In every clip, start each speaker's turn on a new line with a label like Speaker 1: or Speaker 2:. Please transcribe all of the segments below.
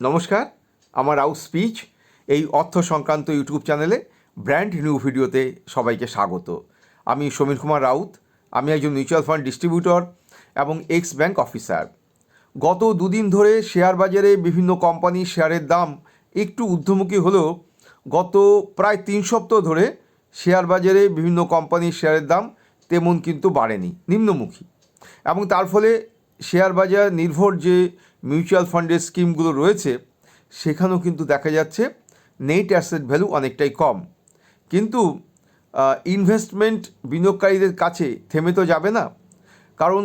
Speaker 1: নমস্কার, আমার out speech এই অর্থ সংক্রান্ত ইউটিউব চ্যানেলে ব্র্যান্ড নিউ ভিডিওতে সবাইকে স্বাগত। আমি সমীর কুমার রাউত, আমি একজন মিউচুয়াল ফান্ড ডিস্ট্রিবিউটর এবং এক্স ব্যাংক অফিসার। গত দুদিন ধরে শেয়ার বাজারে বিভিন্ন কোম্পানির শেয়ারের দাম একটু ঊর্ধ্বমুখী হলেও গত প্রায় তিন সপ্তাহ ধরে শেয়ার বাজারে বিভিন্ন কোম্পানির শেয়ারের দাম তেমন কিন্তু বাড়েনি, নিম্নমুখী। এবং তার ফলে শেয়ার বাজার নির্ভর যে মিউচুয়াল ফান্ডের স্কিমগুলো রয়েছে, সেখানেও কিন্তু দেখা যাচ্ছে নেট অ্যাসেট ভ্যালু অনেকটাই কম। কিন্তু ইনভেস্টমেন্ট বিনিয়োগকারীদের কাছে থেমে তো যাবে না। কারণ,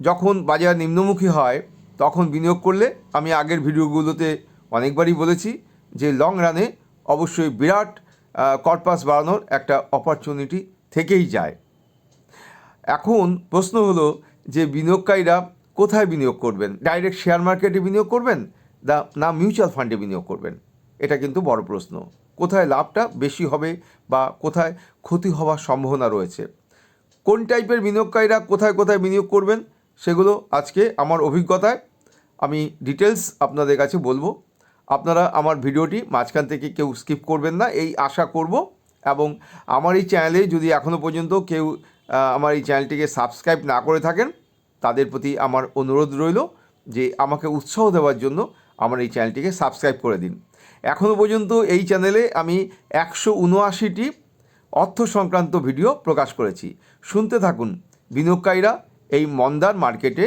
Speaker 1: যখন বাজার নিম্নমুখী হয়, তখন বিনিয়োগ করলে, আমি আগের ভিডিওগুলোতে অনেকবারই বলেছি যে লং রানে অবশ্যই বিরাট কর্পাস বাড়ানোর একটা অপরচুনিটি থেকেই যায়। এখন প্রশ্ন হলো যে, বিনিয়োগকারীরা কোথায় বিনিয়োগ করবেন? ডাইরেক্ট শেয়ার মার্কেটে বিনিয়োগ করবেন? না মিউচুয়াল ফান্ডে বিনিয়োগ করবেন? এটা কিন্তু বড় প্রশ্ন। কোথায় লাভটা বেশি হবে বা কোথায় ক্ষতি হওয়ার সম্ভাবনা রয়েছে? কোন টাইপের বিনিয়োগকারীরা কোথায় কোথায় বিনিয়োগ করবেন? সেগুলো আজকে আমার অভিজ্ঞতায় আমি ডিটেলস আপনাদের কাছে বলব। আপনারা আমার ভিডিওটি মাঝখান থেকে কেউ স্কিপ করবেন না, এই আশা করব। এবং আমার এই চ্যানেলে যদি এখনও পর্যন্ত কেউ আমার এই চ্যানেলটিকে সাবস্ক্রাইব না করে থাকেন তাদের প্রতি আমার অনুরোধ রইল যে আমাকে উৎসাহ দেওয়ার জন্য আমার এই চ্যানেলটিকে সাবস্ক্রাইব করে দিন। এখনও পর্যন্ত এই চ্যানেলে আমি একশো উনআশিটি অর্থ সংক্রান্ত ভিডিও প্রকাশ করেছি। শুনতে থাকুন, বিনিয়োগকারীরা এই মন্দার মার্কেটে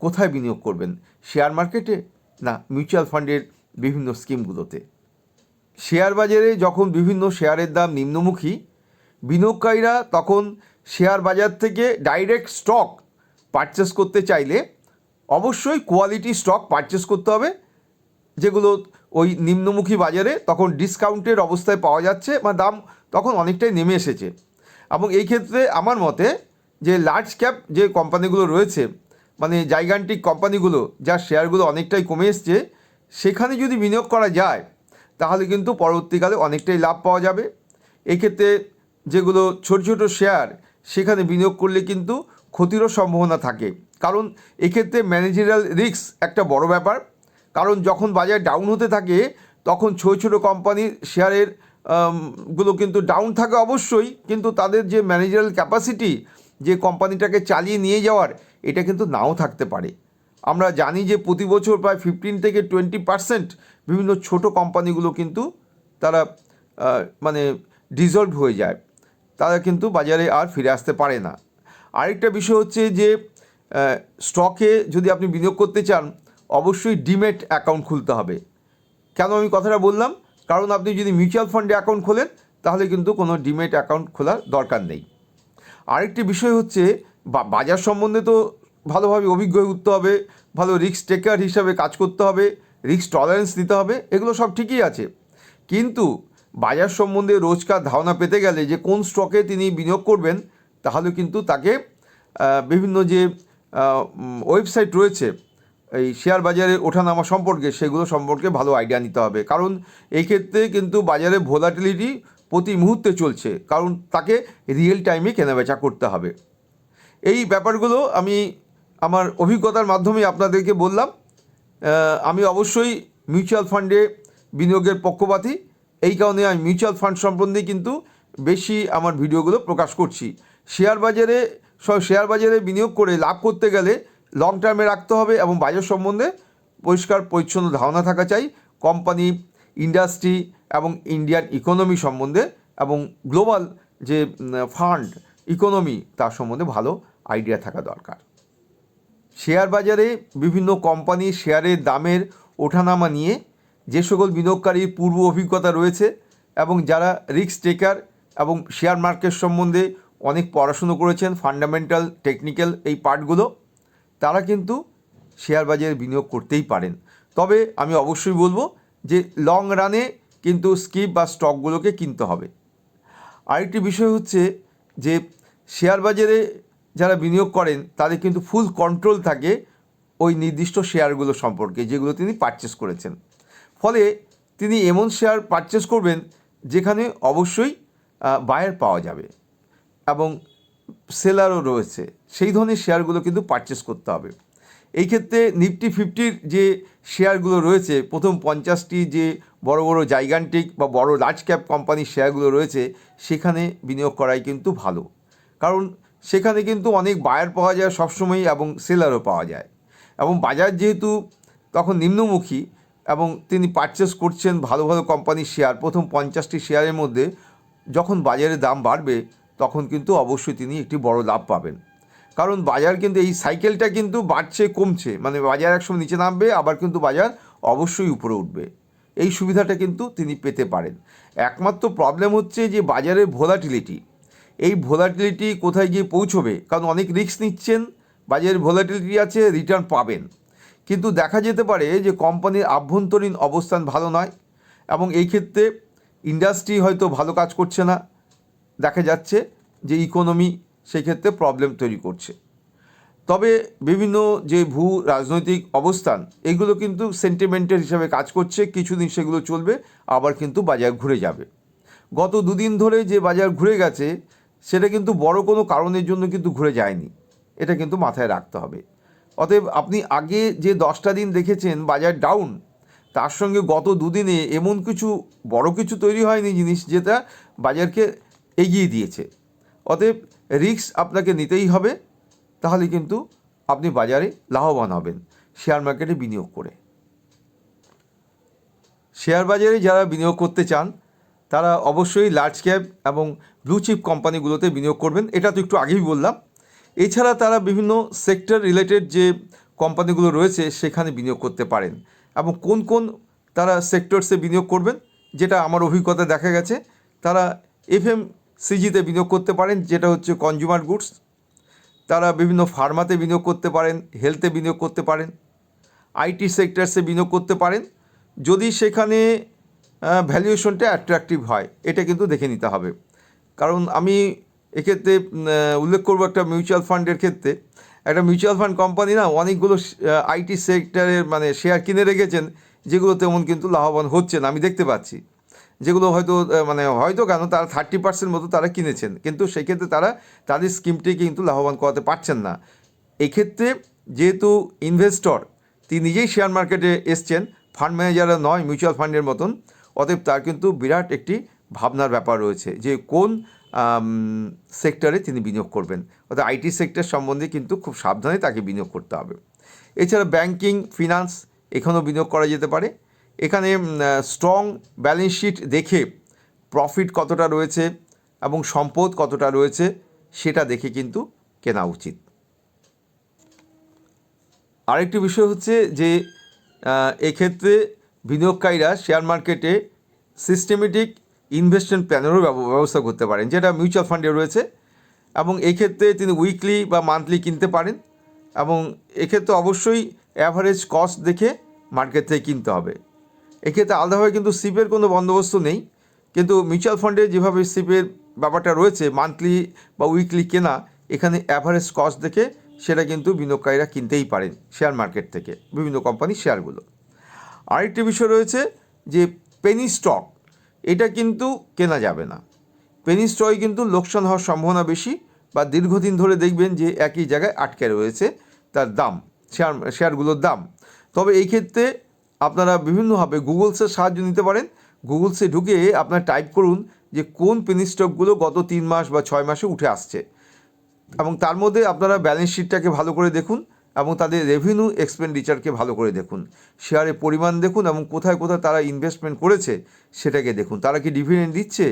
Speaker 1: কোথায় বিনিয়োগ করবেন? শেয়ার মার্কেটে না মিউচুয়াল ফান্ডের বিভিন্ন স্কিমগুলোতে? শেয়ার বাজারে যখন বিভিন্ন শেয়ারের দাম নিম্নমুখী, বিনিয়োগকারীরা তখন শেয়ার বাজার থেকে ডাইরেক্ট স্টক পারচেস করতে চাইলে অবশ্যই কোয়ালিটি স্টক পারচেস করতে হবে। যেগুলো ওই নিম্নমুখী বাজারে তখন ডিসকাউন্টের অবস্থায় পাওয়া যাচ্ছে বা দাম তখন অনেকটাই নেমে এসেছে। এবং এই ক্ষেত্রে আমার মতে যে লার্জ ক্যাপ যে কোম্পানিগুলো রয়েছে মানে জাইগান্টিক কোম্পানিগুলো যার শেয়ারগুলো অনেকটাই কমে এসছে, সেখানে যদি বিনিয়োগ করা যায়, তাহলে কিন্তু পরবর্তীকালে অনেকটাই লাভ পাওয়া যাবে। এক্ষেত্রে যেগুলো ছোট ছোট শেয়ার সেখানে বিনিয়োগ করলে কিন্তু ক্ষতিরও সম্ভাবনা থাকে। কারণ এক্ষেত্রে ম্যানেজারাল রিস্ক একটা বড় ব্যাপার। কারণ যখন বাজার ডাউন হতে থাকে, তখন ছোটো ছোটো কোম্পানির শেয়ারেরগুলো কিন্তু ডাউন থাকে অবশ্যই। কিন্তু তাদের যে ম্যানেজারাল ক্যাপাসিটি যে কোম্পানিটাকে চালিয়ে নিয়ে যাওয়ার, এটা কিন্তু নাও থাকতে পারে। আমরা জানি যে প্রতি বছর প্রায় ফিফটিন থেকে টোয়েন্টি পার্সেন্ট বিভিন্ন ছোট কোম্পানিগুলো কিন্তু তারা মানে ডিজলভ হয়ে যায়। তারা কিন্তু বাজারে আর ফিরে আসতে পারে না। আরেকটা বিষয় হচ্ছে যে স্টকে যদি আপনি বিনিয়োগ করতে চান, অবশ্যই ডিমেট অ্যাকাউন্ট খুলতে হবে। কেন আমি কথাটা বললাম? কারণ আপনি যদি মিউচুয়াল ফান্ডে অ্যাকাউন্ট খোলেন, তাহলে কিন্তু কোনো ডিমেট অ্যাকাউন্ট খোলার দরকার নেই। আরেকটি বিষয় হচ্ছে বাজার সম্বন্ধে তো ভালোভাবে অভিজ্ঞ হয়ে উঠতে হবে, ভালো রিস্ক টেকার হিসাবে কাজ করতে হবে রিস্ক টলারেন্স দিতে হবে, এগুলো সব ঠিকই আছে। কিন্তু বাজার সম্বন্ধে রোজকার ধারণা পেতে গেলে যে কোন স্টকে তিনি বিনিয়োগ করবেন তাহলে কিন্তু তাকে বিভিন্ন যে ওয়েবসাইট রয়েছে, এই শেয়ার বাজারে ওঠানামা সম্পর্কে, সেগুলো সম্পর্কে ভালো আইডিয়া নিতে হবে। কারণ এই ক্ষেত্রে কিন্তু বাজারে ভোলাটিলিটি প্রতি মুহূর্তে চলছে। কারণ তাকে রিয়েল টাইমে কেনাবেচা করতে হবে। এই ব্যাপারগুলো আমি আমার অভিজ্ঞতার মাধ্যমে আপনাদেরকে বললাম। আমি অবশ্যই মিউচুয়াল ফান্ডে বিনিয়োগের পক্ষপাতী। এই কারণে আমি মিউচুয়াল ফান্ড সম্বন্ধে কিন্তু বেশি আমার ভিডিওগুলো প্রকাশ করছি। শেয়ার বাজারে সব শেয়ার বাজারে বিনিয়োগ করে লাভ করতে গেলে লং টার্মে রাখতে হবে এবং বাজার সম্বন্ধে পরিষ্কার পরিচ্ছন্ন ধারণা থাকা চাই। কোম্পানি ইন্ডাস্ট্রি এবং ইন্ডিয়ান ইকোনমি সম্বন্ধে এবং গ্লোবাল যে ফান্ড ইকোনমি তার সম্বন্ধে ভালো আইডিয়া থাকা দরকার। শেয়ার বাজারে বিভিন্ন কোম্পানির শেয়ারের দামের ওঠানামা নিয়ে যে সকল বিনিয়োগকারীর পূর্ব অভিজ্ঞতা রয়েছে এবং যারা রিস্ক টেকার এবং শেয়ার মার্কেট সম্বন্ধে অনেক পড়াশুনো করেছেন ফান্ডামেন্টাল টেকনিক্যাল এই পার্টগুলো। তারা কিন্তু শেয়ার বাজারে বিনিয়োগ করতেই পারেন। তবে আমি অবশ্যই বলব যে লং রানে কিন্তু স্কিপ বা স্টকগুলোকে কিনতে হবে। আরেকটি বিষয় হচ্ছে যে শেয়ার বাজারে যারা বিনিয়োগ করেন, তাদের কিন্তু ফুল কন্ট্রোল থাকে ওই নির্দিষ্ট শেয়ারগুলো সম্পর্কে, যেগুলো তিনি পারচেস করেছেন। ফলে তিনি এমন শেয়ার পারচেস করবেন যেখানে অবশ্যই বায়ার পাওয়া যাবে এবং সেলারও রয়েছে। সেই ধরনের শেয়ারগুলো কিন্তু পারচেস করতে হবে। এই ক্ষেত্রে নিফটি ফিফটির যে শেয়ারগুলো রয়েছে, প্রথম পঞ্চাশটি যে বড় বড় জাইগান্টিক বা বড় লার্জ ক্যাপ কোম্পানির শেয়ারগুলো রয়েছে, সেখানে বিনিয়োগ করাই কিন্তু ভালো। কারণ সেখানে কিন্তু অনেক বায়ার পাওয়া যায় সবসময় এবং সেলারও পাওয়া যায়। এবং বাজার যেহেতু তখন নিম্নমুখী এবং তিনি পারচেস করছেন ভালো ভালো কোম্পানির শেয়ার প্রথম পঞ্চাশটি শেয়ারের মধ্যে যখন বাজারে দাম বাড়বে, তখন কিন্তু অবশ্যই তিনি একটি বড় লাভ পাবেন। কারণ বাজার কিন্তু এই সাইকেলটা কিন্তু বাড়ছে, কমছে। মানে বাজার একসময় নিচে নামবে, আবার কিন্তু বাজার অবশ্যই উপরে উঠবে। এই সুবিধাটা কিন্তু তিনি পেতে পারেন। একমাত্র প্রবলেম হচ্ছে যে বাজারের ভোলাটিলিটি এই ভোলাটিলিটি কোথায় গিয়ে পৌঁছবে? কারণ অনেক রিস্ক নিচ্ছেন, বাজারের ভোলাটিলিটি আছে রিটার্ন পাবেন। কিন্তু দেখা যেতে পারে যে কোম্পানির আভ্যন্তরীণ অবস্থান ভালো নয়, এবং এই ক্ষেত্রে ইন্ডাস্ট্রি হয়তো ভালো কাজ করছে না, দেখা যাচ্ছে যে ইকোনমি সেই ক্ষেত্রে প্রবলেম তৈরি করছে। তবে বিভিন্ন যে ভূ রাজনৈতিক অবস্থান, এগুলো কিন্তু সেন্টিমেন্টের হিসাবে কাজ করছে, কিছুদিন সেগুলো চলবে, আবার কিন্তু বাজার ঘুরে যাবে। গত দুদিন ধরে যে বাজার ঘুরে গেছে, সেটা কিন্তু বড় কোনো কারণের জন্য কিন্তু ঘুরে যায়নি। এটা কিন্তু মাথায় রাখতে হবে। অতএব আপনি আগে যে দশটা দিন দেখেছেন, বাজার ডাউন তার সঙ্গে গত দুদিনে এমন কিছু, বড় কিছু তৈরি হয়নি জিনিস যেটা বাজারকে এগিয়ে দিয়েছে। অতএব রিস্ক আপনাকে নিতেই হবে, তাহলে কিন্তু আপনি বাজারে লাভবান হবেন, শেয়ার মার্কেটে বিনিয়োগ করে। শেয়ার বাজারে যারা বিনিয়োগ করতে চান, তারা অবশ্যই লার্জ ক্যাপ এবং ব্লু চিপ কোম্পানিগুলোতে বিনিয়োগ করবেন, এটা তো একটু আগেই বললাম। এছাড়া তারা বিভিন্ন সেক্টর রিলেটেড যে কোম্পানিগুলো রয়েছে, সেখানে বিনিয়োগ করতে পারেন। এবং কোন কোন তারা সেক্টরসে বিনিয়োগ করবেন, যেটা আমার অভিজ্ঞতা দেখা গেছে, তারা এফএম সিজিতে বিনিয়োগ করতে পারেন, যেটা হচ্ছে কনজিউমার গুডস তারা বিভিন্ন ফার্মাতে বিনিয়োগ করতে পারেন হেলথে বিনিয়োগ করতে পারেন আইটি সেক্টরসে বিনিয়োগ করতে পারেন, যদি সেখানে ভ্যালুয়েশনটা অ্যাট্রাকটিভ হয়, এটা কিন্তু দেখে নিতে হবে। কারণ আমি এক্ষেত্রে উল্লেখ করব একটা মিউচুয়াল ফান্ডের ক্ষেত্রে একটা মিউচুয়াল ফান্ড কোম্পানি না, অনেকগুলো আইটি সেক্টরের মানে শেয়ার কিনে রেখেছেন, যেগুলো তেমন কিন্তু লাভবান হচ্ছে না, আমি দেখতে পাচ্ছি। যেগুলো হয়তো মানে হয়তো কেন তারা থার্টি পার্সেন্ট মতো তারা কিনেছেন, কিন্তু সেক্ষেত্রে তারা তাদের স্কিমটিকে কিন্তু লাভবান করাতে পারছেন না। এক্ষেত্রে যেহেতু ইনভেস্টর তিনি নিজেই শেয়ার মার্কেটে এসছেন ফান্ড ম্যানেজাররা নয় মিউচুয়াল ফান্ডের মতন, অতএব তার কিন্তু বিরাট একটি ভাবনার ব্যাপার রয়েছে যে কোন সেক্টরে তিনি বিনিয়োগ করবেন। অর্থাৎ আইটি সেক্টর সম্বন্ধে কিন্তু খুব সাবধানে তাকে বিনিয়োগ করতে হবে। এছাড়া ব্যাংকিং ফিনান্স এখানেও বিনিয়োগ করা যেতে পারে। এখানে স্ট্রং ব্যালেন্স শিট দেখে প্রফিট কতটা রয়েছে এবং সম্পদ কতটা রয়েছে সেটা দেখে কিন্তু কেনা উচিত। আরেকটি বিষয় হচ্ছে যে এক্ষেত্রে বিনিয়োগকারীরা শেয়ার মার্কেটে সিস্টেমেটিক ইনভেস্টমেন্ট প্ল্যানেরও ব্যবস্থা করতে পারেন, যেটা মিউচুয়াল ফান্ডে রয়েছে। এবং এক্ষেত্রে তিনি উইকলি বা মান্থলি কিনতে পারেন। এবং এক্ষেত্রে অবশ্যই অ্যাভারেজ কস্ট দেখে মার্কেট থেকে কিনতে হবে। এক্ষেত্রে আলাদাভাবে কিন্তু সিপের কোনো বন্দোবস্ত নেই। কিন্তু মিউচুয়াল ফান্ডে যেভাবে সিপের ব্যাপারটা রয়েছে মান্থলি বা উইকলি কেনা, এখানে অ্যাভারেজ কস্ট দেখে সেটা কিন্তু বিনিয়োগকারীরা কিনতেই পারেন শেয়ার মার্কেট থেকে, বিভিন্ন কোম্পানির শেয়ারগুলো আরেকটি বিষয় রয়েছে যে পেনি স্টক এটা কিন্তু কেনা যাবে না। পেনি স্টকে কিন্তু লোকসান হওয়ার সম্ভাবনা বেশি বা দীর্ঘদিন ধরে দেখবেন যে একই জায়গায় আটকে রয়েছে তার দাম, শেয়ার, শেয়ারগুলোর দাম। তবে এই ক্ষেত্রে আপনারা বিভিন্নভাবে গুগলসের সাহায্য নিতে পারেন। গুগলসে ঢুকে আপনার টাইপ করুন যে কোন পেনি স্টকগুলো গত তিন মাস বা ছয় মাসে উঠে আসছে। এবং তার মধ্যে আপনারা ব্যালেন্স শিটটাকে ভালো করে দেখুন। এবং তাদের রেভিনিউ এক্সপেন্ডিচারকে ভালো করে দেখুন। শেয়ারের পরিমাণ দেখুন এবং কোথায় কোথায় তারা ইনভেস্টমেন্ট করেছে সেটাকে দেখুন। তারা কি ডিভিডেন্ড দিচ্ছে?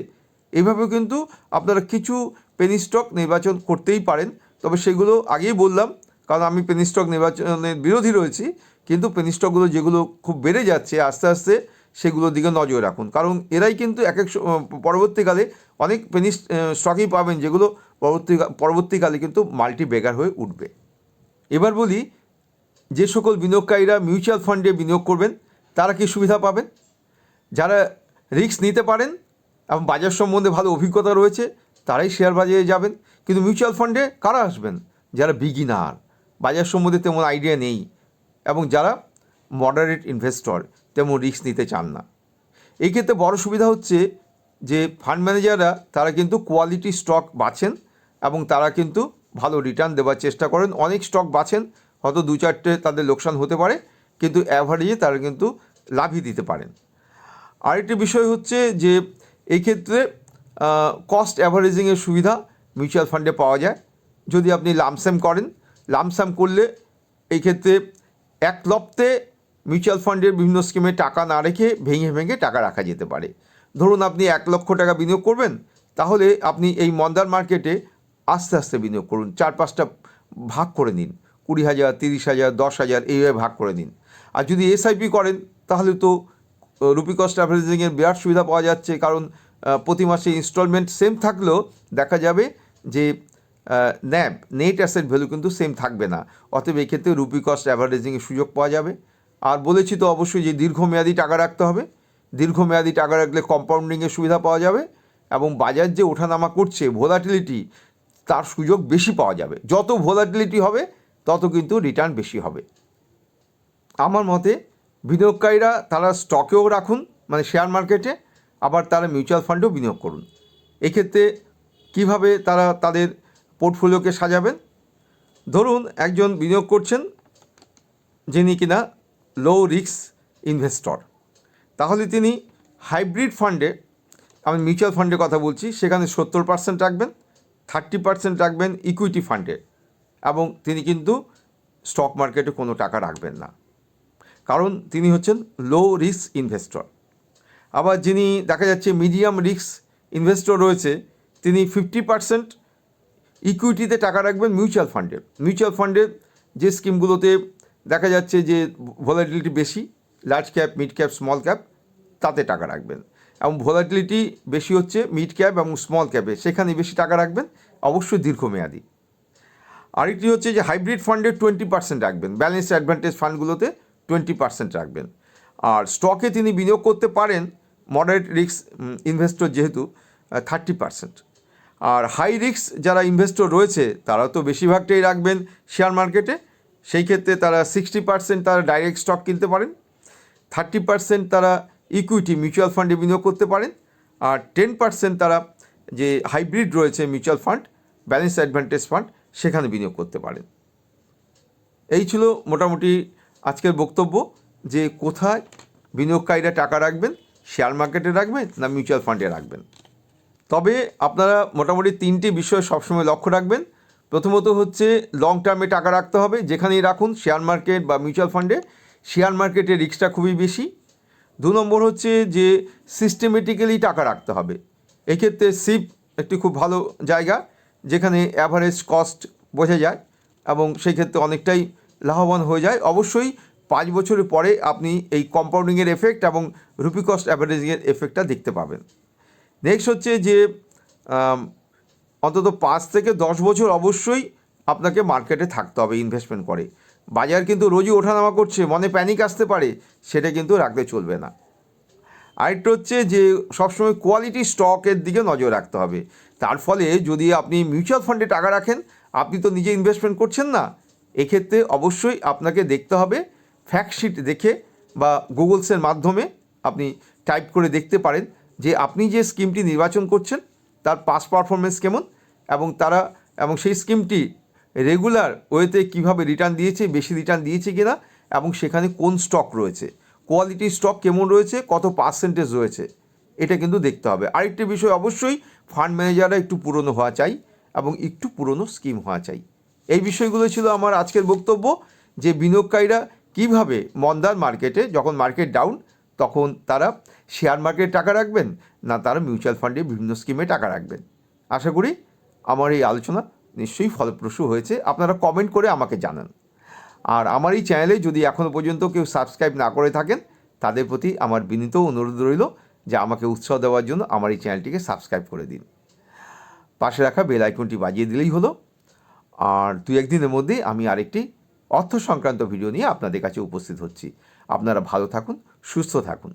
Speaker 1: এইভাবে কিন্তু আপনারা কিছু পেনি স্টক নির্বাচন করতেই পারেন। তবে সেগুলো আগেই বললাম, কারণ আমি পেনি স্টক নির্বাচনের বিরোধী রয়েছি, কিন্তু পেনি স্টকগুলো যেগুলো খুব বেড়ে যাচ্ছে, আস্তে আস্তে সেগুলোর দিকে নজর রাখুন। কারণ এরাই কিন্তু এক এক পরবর্তীকালে অনেক পেনি স্টকই পাবেন, যেগুলো পরবর্তী পরবর্তীকালে কিন্তু মাল্টি বেগার হয়ে উঠবে। এবার বলি, যে সকল বিনিয়োগকারীরা মিউচুয়াল ফান্ডে বিনিয়োগ করবেন, তারা কি সুবিধা পাবেন? যারা রিস্ক নিতে পারেন এবং বাজার সম্বন্ধে ভালো অভিজ্ঞতা রয়েছে, তারাই শেয়ার বাজারে যাবেন। কিন্তু মিউচুয়াল ফান্ডে কারা আসবেন? যারা বিগিনার, বাজার সম্বন্ধে তেমন আইডিয়া নেই এবং যারা মডারেট ইনভেস্টর, তেমন রিস্ক নিতে চান না। এই ক্ষেত্রে বড় সুবিধা হচ্ছে যে ফান্ড ম্যানেজাররা, তারা কিন্তু কোয়ালিটি স্টক বাছেন এবং তারা কিন্তু ভালো রিটার্ন দেওয়ার চেষ্টা করেন। অনেক স্টক বাছেন হয়তো দু চারটে তাদের লোকসান হতে পারে, কিন্তু অ্যাভারেজে তারা কিন্তু লাভই দিতে পারেন। আরেকটি বিষয় হচ্ছে যে, এই ক্ষেত্রে কস্ট অ্যাভারেজিংয়ের সুবিধা মিউচুয়াল ফান্ডে পাওয়া যায়। যদি আপনি লামস্যাম করেন লামস্যাম করলে এই ক্ষেত্রে এক লপ্তে মিউচুয়াল ফান্ডের বিভিন্ন স্কিমে টাকা না রেখে ভেঙে ভেঙে টাকা রাখা যেতে পারে। ধরুন আপনি এক লক্ষ টাকা বিনিয়োগ করবেন, তাহলে আপনি এই মন্দার মার্কেটে আস্তে আস্তে বিনিয়োগ করুন, চার পাঁচটা ভাগ করে নিন, কুড়ি হাজার, তিরিশ হাজার, দশ হাজার, এইভাবে ভাগ করে নিন। আর যদি এসআইপি করেন, তাহলে তো রুপি কস্ট অ্যাভারেজিংয়ের বিরাট সুবিধা পাওয়া যাচ্ছে, কারণ প্রতি মাসে ইনস্টলমেন্ট সেম থাকলেও দেখা যাবে যে ন্যাব নেট অ্যাসেট ভ্যালু কিন্তু সেম থাকবে না। অতএব এই ক্ষেত্রে রুপি কস্ট অ্যাভারেজিংয়ের সুযোগ পাওয়া যাবে। আর বলেছি তো অবশ্যই যে, দীর্ঘমেয়াদী টাকা রাখতে হবে। দীর্ঘমেয়াদী টাকা রাখলে কম্পাউন্ডিংয়ের সুবিধা পাওয়া যাবে এবং বাজার যে ওঠানামা করছে ভোলাটিলিটি তার সুযোগ বেশি পাওয়া যাবে। যত ভোলাটিলিটি হবে, তত কিন্তু রিটার্ন বেশি হবে। আমার মতে বিনিয়োগকারীরা তারা স্টকেও রাখুন মানে শেয়ার মার্কেটে আবার তারা মিউচুয়াল ফান্ডেও বিনিয়োগ করুন। এক্ষেত্রে কীভাবে তারা তাদের পোর্টফোলিওকে সাজাবেন? ধরুন একজন বিনিয়োগ করছেন, যিনি কিনা লো রিস্ক ইনভেস্টর তাহলে তিনি হাইব্রিড ফান্ডে আমি মিউচুয়াল ফান্ডের কথা বলছি, সেখানে সত্তর পার্সেন্ট রাখবেন থার্টি পার্সেন্ট রাখবেন ইকুইটি ফান্ডে এবং তিনি কিন্তু স্টক মার্কেটে কোনো টাকা রাখবেন না। কারণ তিনি হচ্ছেন লো রিস্ক ইনভেস্টর আবার যিনি দেখা যাচ্ছে মিডিয়াম রিস্ক ইনভেস্টর রয়েছে, তিনি ফিফটি পার্সেন্ট ইকুইটিতে টাকা রাখবেন মিউচুয়াল ফান্ডে মিউচুয়াল ফান্ডের যে স্কিমগুলোতে দেখা যাচ্ছে যে ভোলাটিলিটি বেশি large cap mid cap small cap তাতে টাকা রাখবেন। এবং ভোলাটিলিটি বেশি হচ্ছে মিড ক্যাপ এবং স্মল ক্যাপে সেখানে বেশি টাকা রাখবেন, অবশ্যই দীর্ঘমেয়াদী। আরেকটি হচ্ছে যে হাইব্রিড ফান্ডে টোয়েন্টি পার্সেন্ট রাখবেন ব্যালেন্স অ্যাডভান্টেজ ফান্ডগুলোতে টোয়েন্টি পার্সেন্ট রাখবেন। আর স্টকে তিনি বিনিয়োগ করতে পারেন মডারেট রিস্ক ইনভেস্টর যেহেতু থার্টি পার্সেন্ট আর হাই রিস্ক যারা ইনভেস্টর রয়েছে, তারা তো বেশিরভাগটাই রাখবেন শেয়ার মার্কেটে সেই ক্ষেত্রে তারা সিক্সটি পার্সেন্ট তারা ডাইরেক্ট স্টক কিনতে পারেন থার্টি পার্সেন্ট তারা ইকুইটি মিউচুয়াল ফান্ডে বিনিয়োগ করতে পারেন। আর টেন পার্সেন্ট তারা যে হাইব্রিড রয়েছে mutual fund balance advantage fund সেখানে বিনিয়োগ করতে পারেন। এই ছিল মোটামুটি আজকের বক্তব্য যে কোথায় বিনিয়োগকারীরা টাকা রাখবেন শেয়ার মার্কেটে রাখবেন না মিউচুয়াল ফান্ডে রাখবেন। তবে আপনারা মোটামুটি তিনটি বিষয় সবসময় লক্ষ্য রাখবেন। প্রথমত হচ্ছে লং টার্মে টাকা রাখতে হবে, যেখানেই রাখুন শেয়ার মার্কেট বা মিউচুয়াল ফান্ডে শেয়ার মার্কেটে রিস্কটা খুবই বেশি। দু নম্বর হচ্ছে যে সিস্টেমেটিক্যালি টাকা রাখতে হবে। এক্ষেত্রে সিপ একটি খুব ভালো জায়গা, যেখানে অ্যাভারেজ কস্ট বোঝা যায় এবং সেই ক্ষেত্রে অনেকটাই লাভবান হয়ে যায়। অবশ্যই পাঁচ বছরের পরে আপনি এই কম্পাউন্ডিংয়ের এফেক্ট এবং রুপি কস্ট অ্যাভারেজিংয়ের এফেক্টটা দেখতে পাবেন। নেক্সট হচ্ছে যে অন্তত পাঁচ থেকে দশ বছর অবশ্যই আপনাকে মার্কেটে থাকতে হবে ইনভেস্টমেন্ট করে। বাজার কিন্তু রোজই ওঠানামা করছে, মনে প্যানিক আসতে পারে, সেটা কিন্তু রাখতে চলবে না। আরেকটা হচ্ছে যে, সবসময় কোয়ালিটি স্টকের দিকে নজর রাখতে হবে। তার ফলে যদি আপনি মিউচুয়াল ফান্ডে টাকা রাখেন, আপনি তো নিজে ইনভেস্টমেন্ট করছেন না, এক্ষেত্রে অবশ্যই আপনাকে দেখতে হবে ফ্যাক্টশিট দেখে বা গুগলসের মাধ্যমে আপনি টাইপ করে দেখতে পারেন যে, আপনি যে স্কিমটি নির্বাচন করছেন, তার পাস পারফরমেন্স কেমন এবং তারা, এবং সেই স্কিমটি রেগুলার ওয়েতে কীভাবে রিটার্ন দিয়েছে, বেশি রিটার্ন দিয়েছে কিনা এবং সেখানে কোন স্টক রয়েছে, কোয়ালিটি স্টক কেমন রয়েছে, কত পার্সেন্টেজ রয়েছে, এটা কিন্তু দেখতে হবে। আরেকটি বিষয় অবশ্যই, ফান্ড ম্যানেজাররা একটু পুরনো হওয়া চাই এবং একটু পুরনো স্কিম হওয়া চাই। এই বিষয়গুলো ছিল আমার আজকের বক্তব্য, যে বিনিয়োগকারীরা কীভাবে মন্দার মার্কেটে যখন মার্কেট ডাউন, তখন তারা শেয়ার মার্কেটে টাকা রাখবেন না তারা মিউচুয়াল ফান্ডে বিভিন্ন স্কিমে টাকা রাখবেন। আশা করি, আমার এই আলোচনা নিশ্চয়ই ফলপ্রসূ হয়েছে, আপনারা কমেন্ট করে আমাকে জানান। আর আমার এই চ্যানেলে যদি এখনও পর্যন্ত কেউ সাবস্ক্রাইব না করে থাকেন, তাদের প্রতি আমার বিনীত অনুরোধ রইল যে আমাকে উৎসাহ দেওয়ার জন্য আমার এই চ্যানেলটিকে সাবস্ক্রাইব করে দিন। পাশে রাখা বেল আইকনটি বাজিয়ে দিলেই হলো। আর দু একদিনের মধ্যেই আমি আরেকটি অর্থ সংক্রান্ত ভিডিও নিয়ে আপনাদের কাছে উপস্থিত হচ্ছি। আপনারা ভালো থাকুন, সুস্থ থাকুন।